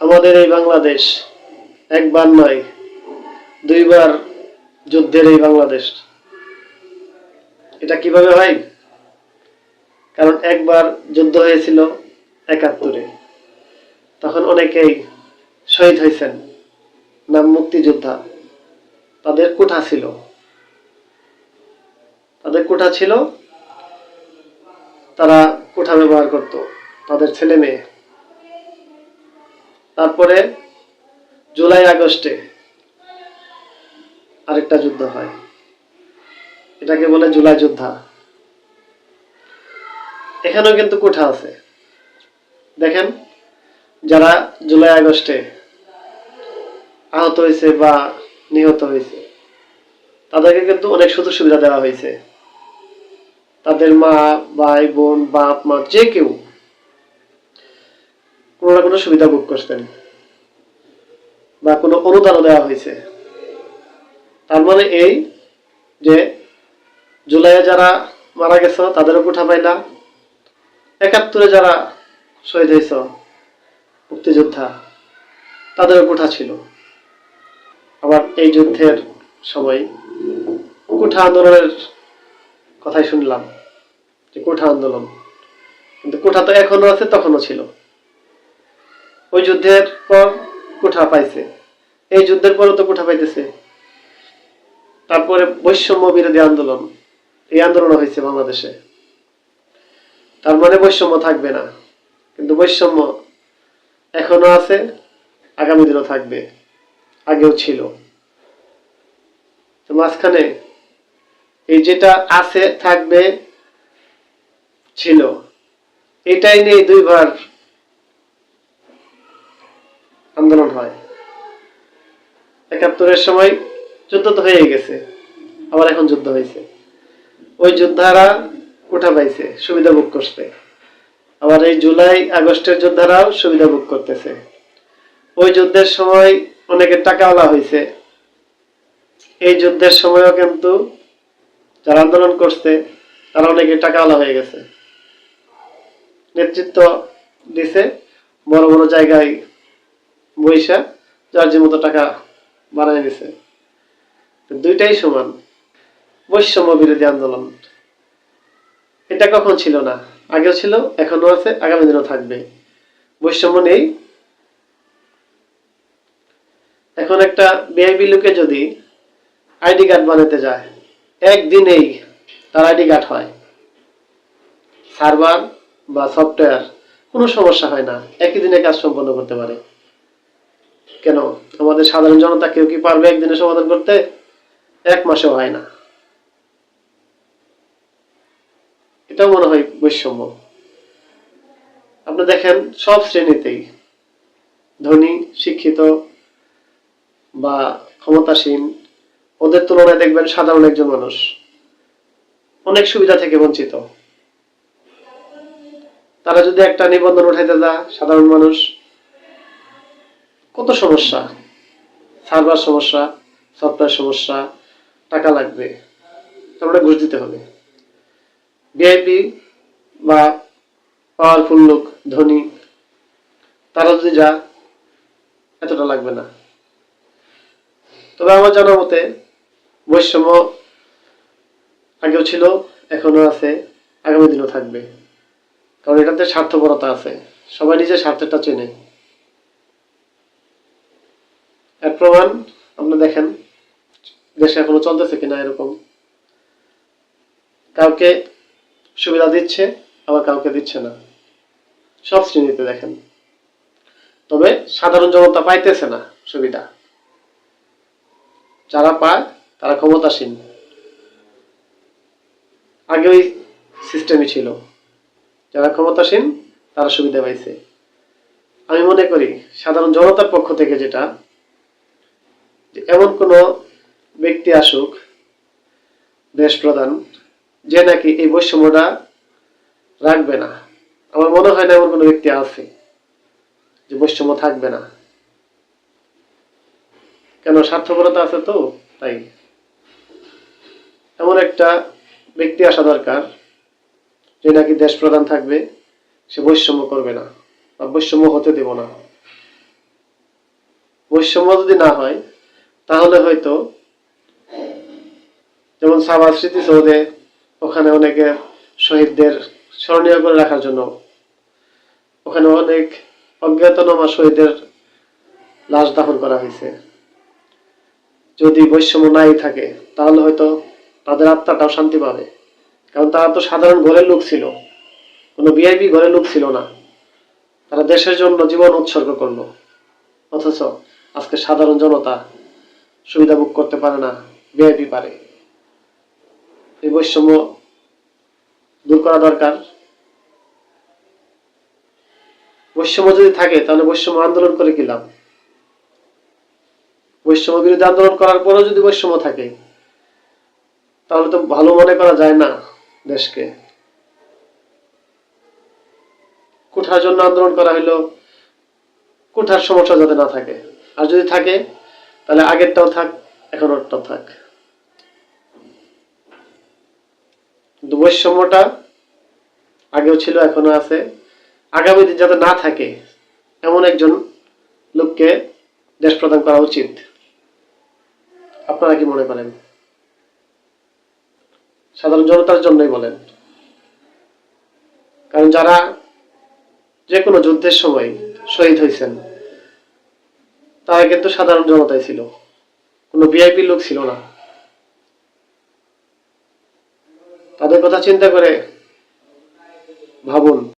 আমাদের এই বাংলাদেশ একবার নয়, দুইবার যুদ্ধের এই বাংলাদেশ। এটা কীভাবে হয়? কারণ একবার যুদ্ধ হয়েছিল একাত্তরে। তখন অনেকেই শহীদ হয়েছেন, নাম মুক্তিযোদ্ধা। তাদের কোঠা ছিল। তাদের কোঠা ছিল, তারা কোঠা ব্যবহার করত। তাদের ছেলে মেয়ে। তারপরে জুলাই আগস্টে আরেকটা যুদ্ধ হয়। এটাকে বলে জুলাই যোদ্ধা। এখানেও কিন্তু কোঠা আছে। দেখেন, যারা জুলাই আগস্টে আহত হয়েছে বা নিহত হয়েছে, তাদেরকে কিন্তু অনেক সুযোগ সুবিধা দেওয়া হয়েছে। তাদের মা, ভাই, বোন, বাপ, মা, যে কেউ কোনো না কোনো সুবিধা ভোগ করতেন। বা কোনো অনুদানও দেওয়া হয়েছে। তার মানে এই যে জুলাইয়ে যারা মারা গেছ, তাদেরও কোঠা পাইলা। একাত্তরে যারা শহীদ হয়েছ, মুক্তিযোদ্ধা, তাদেরও কোঠা ছিল। আবার এই যুদ্ধের সময় কোঠা আন্দোলনের কথাই শুনলাম, যে কোঠা আন্দোলন। কিন্তু কোঠা তো এখনও আছে তখনও ছিল। ওই যুদ্ধের পর কোঠা পাইছে। এই যুদ্ধের পরও তো কোঠা পাইতেছে। তারপরে বৈষম্য বিরোধী আন্দোলন। এই আন্দোলন হয়েছে বাংলাদেশে। তার মানে বৈষম্য থাকবে না। কিন্তু বৈষম্য এখনও আছে, আগামী দিনও থাকবে। আগেও ছিল। তো মাঝখানে এই যেটা আছে, থাকবে, ছিল। এটাই নিয়ে দুইবার আন্দোলন হয়। একাত্তরের সময় যুদ্ধ তো হয়ে গেছে, আবার এখন যুদ্ধ হয়েছে। ওই যোদ্ধারা কোঠা পাইছে, সুবিধা ভোগ করছে। আবার এই জুলাই, আগস্টের যোদ্ধারাও সুবিধা ভোগ করতেছে। ওই যুদ্ধের সময় অনেকের টাকাওয়ালা হয়েছে এই যুদ্ধের সময়ও কিন্তু যারা আন্দোলন করছে, তারা অনেকে টাকাওয়ালা হয়ে গেছে। নেতৃত্ব দিছে বড় বড় জায়গায় বৈশা যার যে মতো টাকা নিছে তো দুইটাই সমান। বৈষম্য বিরোধী আন্দোলন। এটা কখন ছিল না? আগেও ছিল এখনও আছে, আগামী দিনও থাকবে। বৈষম্য নেই। এখন একটা বিআইবি লোকে যদি আইডি কার্ড বানাতে যায়, একদিনেই তার আইডি কার্ড হয়। সার্ভার বা সফটওয়্যার, কোনো সমস্যা হয় না। একই দিনে কাজ সম্পন্ন করতে পারে। কেন? আমাদের সাধারণ জনতা কেউ কি পারবে একদিনে সমাধান করতে? এক মাসেও হয় না। এটাও মনে হয় বৈষম্য। আপনি দেখেন সব শ্রেণীতেই ধনী, শিক্ষিত বা ক্ষমতাসীন, ওদের তুলনায় দেখবেন সাধারণ একজন মানুষ অনেক সুবিধা থেকে বঞ্চিত। তারা যদি একটা নিবন্ধন উঠাইতে যায়, সাধারণ মানুষ কত সমস্যা? সার্ভার সমস্যা, সফটওয়্যার সমস্যা, টাকা লাগবে, তারপরে ঘুষ দিতে হবে। ভিআইপি বা পাওয়ারফুল লোক, ধনী, তারা যদি যা, এতটা লাগবে না। তবে আমার জানা মতে, বৈষম্য আগেও ছিল এখনও আছে, আগামী দিনও থাকবে। কারণ এটাতে স্বার্থপরতা আছে। সবাই নিজের স্বার্থটা চেনে। এর প্রমাণ আপনি দেখেন, দেশে এখনও চলতেছে কিনা এরকম। কাউকে সুবিধা দিচ্ছে, আবার কাউকে দিচ্ছে না। সব শ্রেণীতে দেখেন। তবে সাধারণ জনতা পাইতেছে না সুবিধা। যারা পায়, তারা ক্ষমতাসীন। আগে ওই সিস্টেমই ছিল। যারা ক্ষমতাসীন, তারা সুবিধা পাইছে। আমি মনে করি, সাধারণ জনতার পক্ষ থেকে যেটা এমন কোনো ব্যক্তি আসুক, দেশ প্রধান, যে নাকি এই বৈষম্যটা রাখবে না। আমার মনে হয় না এমন কোনো ব্যক্তি আছে যে বৈষম্য থাকবে না। কেন স্বার্থপরতা আছে তো, তাই। এমন একটা ব্যক্তি আসা দরকার, যে নাকি দেশ প্রধান থাকবে, সে বৈষম্য করবে না, বা বৈষম্য হতে দেব না। বৈষম্য যদি না হয় তাহলে হয়তো যেমন সাবা স্মৃতি সৌধে ওখানে অনেকে শহীদদের স্মরণীয় করে রাখার জন্য ওখানে অনেক অজ্ঞাতনামা শহীদের লাশ দাফন করা হয়েছে। যদি বৈষম্য নাই থাকে, তাহলে হয়তো তাদের আত্মাটাও শান্তি পাবে। কারণ তারা তো সাধারণ ঘরের লোক ছিল। কোনো বিআইপি ঘরের লোক ছিল না। তারা দেশের জন্য জীবন উৎসর্গ করল। অথচ আজকে সাধারণ জনতা সুবিধা ভোগ করতে পারে না বিআইপি পারে। এই বৈষম্য দূর করা দরকার। বৈষম্য যদি থাকে, তাহলে বৈষম্য আন্দোলন করে কি লাভ? বৈষম্য বিরোধী আন্দোলন করার পরেও যদি বৈষম্য থাকে, তাহলে তো ভালো মনে করা যায় না দেশকে। কোঠার জন্য আন্দোলন করা হলো কোঠার সমস্যা যাতে না থাকে। আর যদি থাকে তাহলে আগেরটাও থাক এখনটাও থাক। কিন্তু বৈষম্যটা আগেও ছিল এখনও আছে। আগামী দিন যাতে না থাকে, এমন একজন লোককে দেশ প্রদান করা উচিত। আপনারা কি মনে করেন? সাধারণ জনতার জন্যই বলেন। কারণ যারা যে কোনো যুদ্ধের সময় শহীদ হয়েছেন তারা কিন্তু সাধারণ জনতায় ছিল। কোনো ভিআইপি লোক ছিল না। তাদের কথা চিন্তা করে ভাবুন।